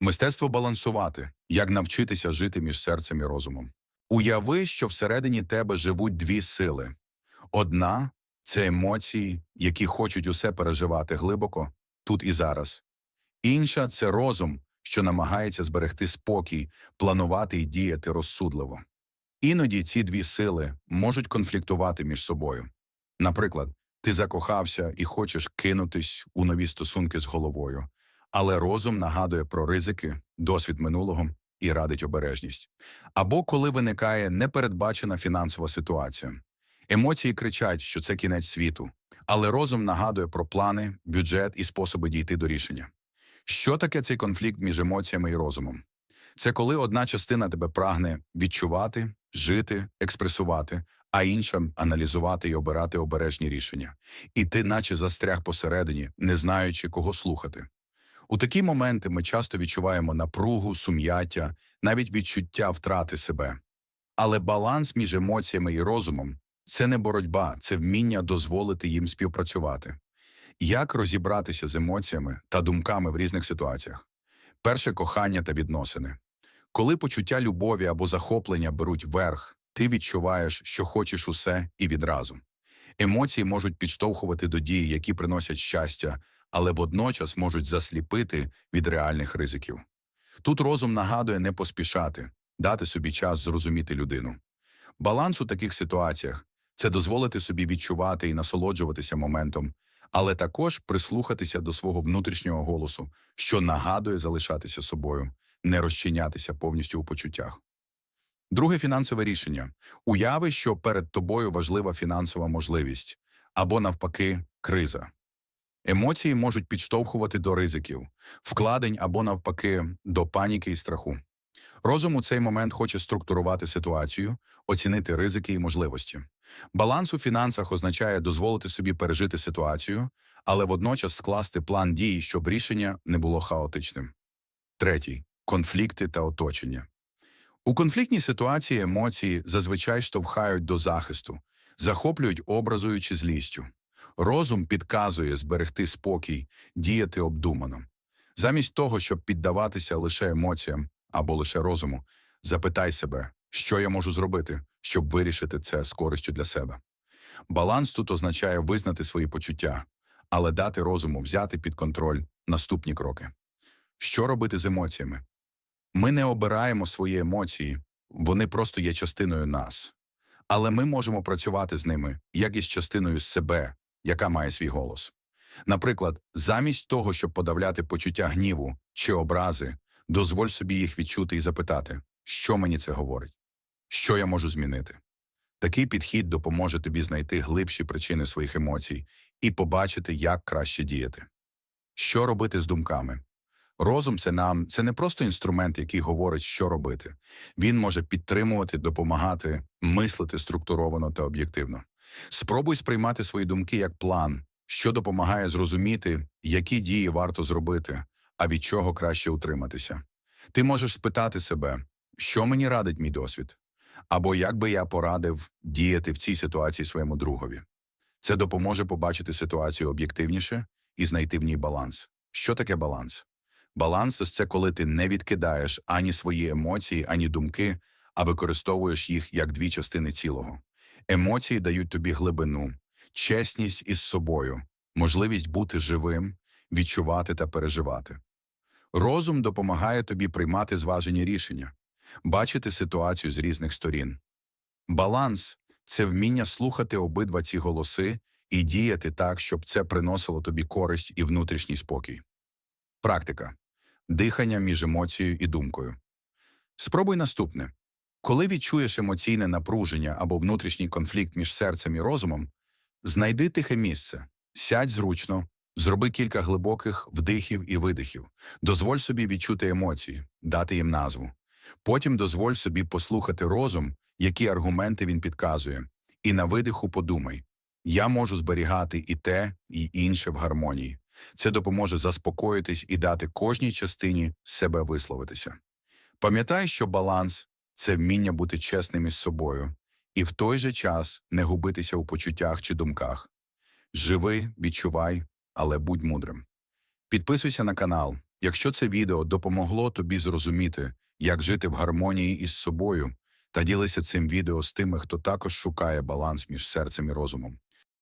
Мистецтво балансувати, як навчитися жити між серцем і розумом. Уяви, що всередині тебе живуть дві сили. Одна це емоції, які хочуть усе переживати глибоко, тут і зараз. Інша це розум, що намагається зберегти спокій, планувати і діяти розсудливо. Іноді ці дві сили можуть конфліктувати між собою. Наприклад, ти закохався і хочеш кинутись у нові стосунки з головою, але розум нагадує про ризики, досвід минулого і радить обережність. Або коли виникає непередбачена фінансова ситуація. Емоції кричать, що це кінець світу, але розум нагадує про плани, бюджет і способи дійти до рішення. Що таке цей конфлікт між емоціями і розумом? Це коли одна частина тебе прагне відчувати, жити, експресувати, а інша аналізувати і обирати обережні рішення. І ти наче застряг посередині, не знаючи, кого слухати. У такі моменти ми часто відчуваємо напругу, сум'яття, навіть відчуття втрати себе. Але баланс між емоціями і розумом це не боротьба, це вміння дозволити їм співпрацювати. Як розібратися з емоціями та думками в різних ситуаціях? Перше кохання та відносини. Коли почуття любові або захоплення беруть верх, ти відчуваєш, що хочеш усе і відразу. Емоції можуть підштовхувати до дій, які приносять щастя, але водночас можуть засліпити від реальних ризиків. Тут розум нагадує не поспішати, дати собі час зрозуміти людину. Баланс у таких ситуаціях це дозволити собі відчувати і насолоджуватися моментом, але також прислухатися до свого внутрішнього голосу, що нагадує залишатися собою, не розчинятися повністю у почуттях. Друге фінансове рішення уяви, що перед тобою важлива фінансова можливість або, навпаки, криза. Емоції можуть підштовхувати до ризиків, вкладень або, навпаки, до паніки і страху. Розум у цей момент хоче структурувати ситуацію, оцінити ризики і можливості. Баланс у фінансах означає дозволити собі пережити ситуацію, але водночас скласти план дій, щоб рішення не було хаотичним. Третій конфлікти та оточення. У конфліктній ситуації емоції зазвичай штовхають до захисту, захоплюють образою чи злістю. Розум підказує зберегти спокій, діяти обдумано. Замість того, щоб піддаватися лише емоціям або лише розуму, запитай себе, що я можу зробити, щоб вирішити це з користю для себе. Баланс тут означає визнати свої почуття, але дати розуму взяти під контроль наступні кроки. Що робити з емоціями? Ми не обираємо свої емоції, вони просто є частиною нас. Але ми можемо працювати з ними, як із частиною себе, яка має свій голос. Наприклад, замість того, щоб подавляти почуття гніву чи образи, дозволь собі їх відчути і запитати, що мені це говорить, що я можу змінити. Такий підхід допоможе тобі знайти глибші причини своїх емоцій і побачити, як краще діяти. Що робити з думками? Розум це нам це не просто інструмент, який говорить, що робити. Він може підтримувати, допомагати, мислити структуровано та об'єктивно. Спробуй сприймати свої думки як план, що допомагає зрозуміти, які дії варто зробити, а від чого краще утриматися. Ти можеш спитати себе, що мені радить мій досвід, або як би я порадив діяти в цій ситуації своєму другові. Це допоможе побачити ситуацію об'єктивніше і знайти в ній баланс. Що таке баланс? Баланс – це коли ти не відкидаєш ані свої емоції, ані думки, а використовуєш їх як дві частини цілого. Емоції дають тобі глибину, чесність із собою, можливість бути живим, відчувати та переживати. Розум допомагає тобі приймати зважені рішення, бачити ситуацію з різних сторін. Баланс це вміння слухати обидва ці голоси і діяти так, щоб це приносило тобі користь і внутрішній спокій. Практика дихання між емоцією і думкою. Спробуй наступне. Коли відчуєш емоційне напруження або внутрішній конфлікт між серцем і розумом, знайди тихе місце, сядь зручно, зроби кілька глибоких вдихів і видихів, дозволь собі відчути емоції, дати їм назву. Потім дозволь собі послухати розум, які аргументи він підказує, і на видиху подумай я можу зберігати і те, і інше в гармонії. Це допоможе заспокоїтись і дати кожній частині себе висловитися. Пам'ятай, що баланс це вміння бути чесним із собою, і в той же час не губитися у почуттях чи думках. Живи, відчувай, але будь мудрим. Підписуйся на канал, Якщо це відео допомогло тобі зрозуміти, як жити в гармонії із собою, та ділися цим відео з тими, хто також шукає баланс між серцем і розумом.